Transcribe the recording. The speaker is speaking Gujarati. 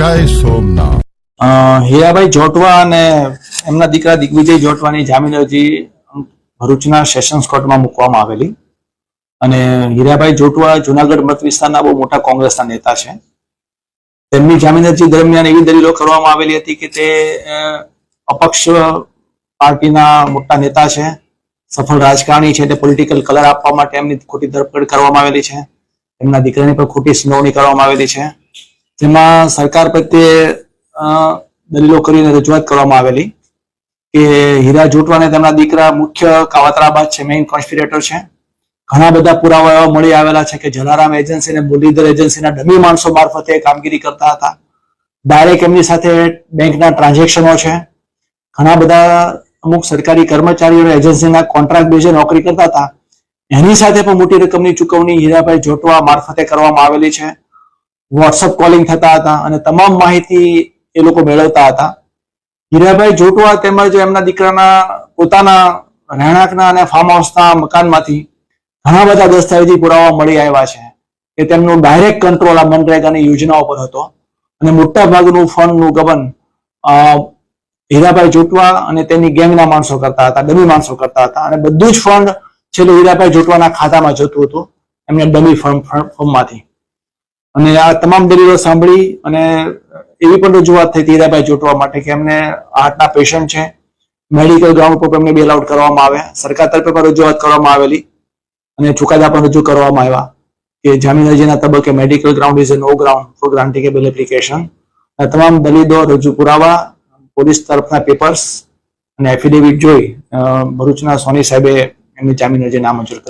જય સોમનાથ. હીરાભાઈ જોટવા અને એમના દીકરા દિગ્વિજય જોટવાની જામીન અરજી ભરૂચના સેશન્સ કોર્ટમાં મૂકવામાં આવેલી. અને હીરાભાઈ જોટવા જુનાગઢ મત વિસ્તારના બહુ મોટા કોંગ્રેસના નેતા છે. તેમની જામીન અરજી દરમિયાન એવી દલીલો કરવામાં આવેલી હતી કે તે અપક્ષ પાર્ટીના મોટા નેતા છે, સફળ રાજકારણી છે, તે પોલિટિકલ કલર આપવા માટે એમની ખોટી ધરપકડ કરવામાં આવેલી છે. એમના દીકરાની પણ ખોટી સુનાવણી કરવામાં આવેલી છે. જેમાં સરકાર પ્રત્યે દલીલો કરીને રજૂઆત કરવામાં આવેલી કે હીરા જોટવાને તેમના દીકરા મુખ્ય કાવતરાબાદ છે મેઇન કોન્સ્પિરેટર છે. ઘણા બધા પુરાવા એવા મળી આવેલા છે કે જલારામ એજન્સી અને મુરલીધર એજન્સીના ડમી માણસો મારફતે કામગીરી કરતા હતા. ડાયરેક્ટ એમની સાથે બેંકના ટ્રાન્ઝેક્શનો છે. ઘણા બધા અમુક સરકારી કર્મચારીઓ એજન્સીના કોન્ટ્રાક્ટ બેઝે નોકરી કરતા હતા. એની સાથે પણ મોટી રકમની ચૂકવણી હીરાભાઈ જોટવા મારફતે કરવામાં આવેલી છે. વોટ્સઅપ કોલિંગ થતા હતા અને તમામ માહિતી એ લોકો મેળવતા હતા. હીરાભાઈ જોટવા તેમજ એમના દીકરાના પોતાના રહેણાંકના અને ફાર્મ હાઉસના મકાનમાંથી ઘણા બધા દસ્તાવેજી પુરાવા મળી આવ્યા છે કે તેમનું ડાયરેક્ટ કંટ્રોલ આ મનરેગાની યોજનાઓ પર હતો અને મોટા ભાગનું ફંડનું ગબન હીરાભાઈ જોટવા અને તેની ગેંગના માણસો કરતા હતા, ડમી માણસો કરતા હતા અને બધું જ ફંડ છેલ્લે હીરાભાઈ જોટવાના ખાતામાં જતું હતું એમને ડમી ફર્મ ફર્મમાંથી અને આ તમામ દલીલો સાંભળી અને એવી પણ રજૂઆત થઈ હીરાભાઈ જોટવા માટે કે એમને હાર્ટના પેશન્ટ છે. મેડિકલ ગ્રાઉન્ડ પર એમને બેલ આઉટ કરવામાં આવે સરકાર તરફે પણ રજૂઆત કરવામાં આવેલી અને ચુકાદા પણ રજૂ કરવામાં આવ્યા કે જામીન અરજીના તબક્કે medical ground is no ground for granting able application તમામ દલીલો રજૂ પુરાવા, પોલીસ તરફના પેપર્સ અને એફિડેવિટ જોઈ ભરૂચના સોની સાહેબે એમની જામીન અરજી નામંજૂર કરી